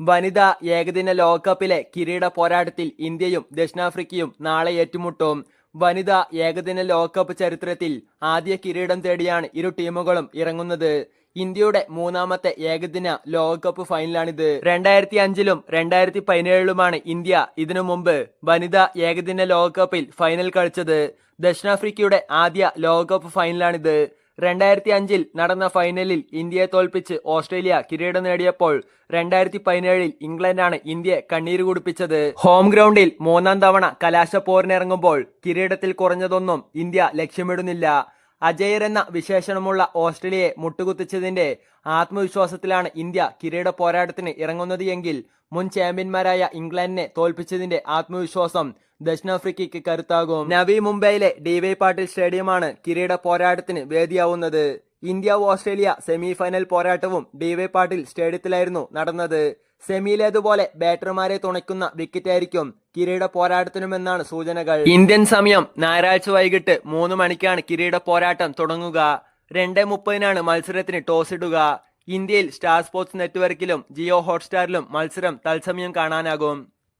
വനിതാ ഏകദിന ലോകകപ്പിലെ കിരീട പോരാട്ടത്തിൽ ഇന്ത്യയും ദക്ഷിണാഫ്രിക്കയും നാളെ ഏറ്റുമുട്ടും. വനിതാ ഏകദിന ലോകകപ്പ് ചരിത്രത്തിൽ ആദ്യ കിരീടം തേടിയാണ് ഇരു ടീമുകളും ഇറങ്ങുന്നത്. ഇന്ത്യയുടെ മൂന്നാമത്തെ ഏകദിന ലോകകപ്പ് ഫൈനലാണിത്. രണ്ടായിരത്തി അഞ്ചിലും രണ്ടായിരത്തി പതിനേഴിലുമാണ് ഇന്ത്യ ഇതിനു മുമ്പ് വനിതാ ഏകദിന ലോകകപ്പിൽ ഫൈനൽ കളിച്ചത്. ദക്ഷിണാഫ്രിക്കയുടെ ആദ്യ ലോകകപ്പ് ഫൈനലാണിത്. രണ്ടായിരത്തി അഞ്ചിൽ നടന്ന ഫൈനലിൽ ഇന്ത്യയെ തോൽപ്പിച്ച് ഓസ്ട്രേലിയ കിരീടം നേടിയപ്പോൾ രണ്ടായിരത്തി പതിനേഴിൽ ഇംഗ്ലണ്ടാണ് ഇന്ത്യയെ കണ്ണീര് കുടിപ്പിച്ചത്. ഹോം ഗ്രൗണ്ടിൽ മൂന്നാം തവണ കലാശപ്പോരിനിറങ്ങുമ്പോൾ കിരീടത്തിൽ കുറഞ്ഞതൊന്നും ഇന്ത്യ ലക്ഷ്യമിടുന്നില്ല. അജയർ എന്ന വിശേഷണമുള്ള ഓസ്ട്രേലിയയെ മുട്ടുകുത്തിച്ചതിന്റെ ആത്മവിശ്വാസത്തിലാണ് ഇന്ത്യ കിരീട പോരാട്ടത്തിന് ഇറങ്ങുന്നത് എങ്കിൽ മുൻ ചാമ്പ്യന്മാരായ ഇംഗ്ലണ്ടിനെ തോൽപ്പിച്ചതിന്റെ ആത്മവിശ്വാസം ദക്ഷിണാഫ്രിക്കയ്ക്ക് കരുത്താകും. നവി മുംബൈയിലെ ഡിവൈ പാട്ടീൽ സ്റ്റേഡിയമാണ് കിരീട പോരാട്ടത്തിന് വേദിയാവുന്നത്. ഇന്ത്യ ഓസ്ട്രേലിയ സെമി ഫൈനൽ പോരാട്ടവും ഡിവൈ പാട്ടീൽ സ്റ്റേഡിയത്തിലായിരുന്നു നടന്നത്. സെമിയിലേതുപോലെ ബാറ്റർമാരെ തുണയ്ക്കുന്ന വിക്കറ്റായിരിക്കും കിരീട പോരാട്ടത്തിനുമെന്നാണ് സൂചനകൾ. ഇന്ത്യൻ സമയം ഞായറാഴ്ച വൈകിട്ട് മൂന്ന് മണിക്കാണ് കിരീട പോരാട്ടം തുടങ്ങുക. രണ്ട് മുപ്പതിനാണ് മത്സരത്തിന് ടോസ് ഇടുക. ഇന്ത്യയിൽ സ്റ്റാർ സ്പോർട്സ് നെറ്റ്വർക്കിലും ജിയോ ഹോട്ട്സ്റ്റാറിലും മത്സരം തത്സമയം കാണാനാകും.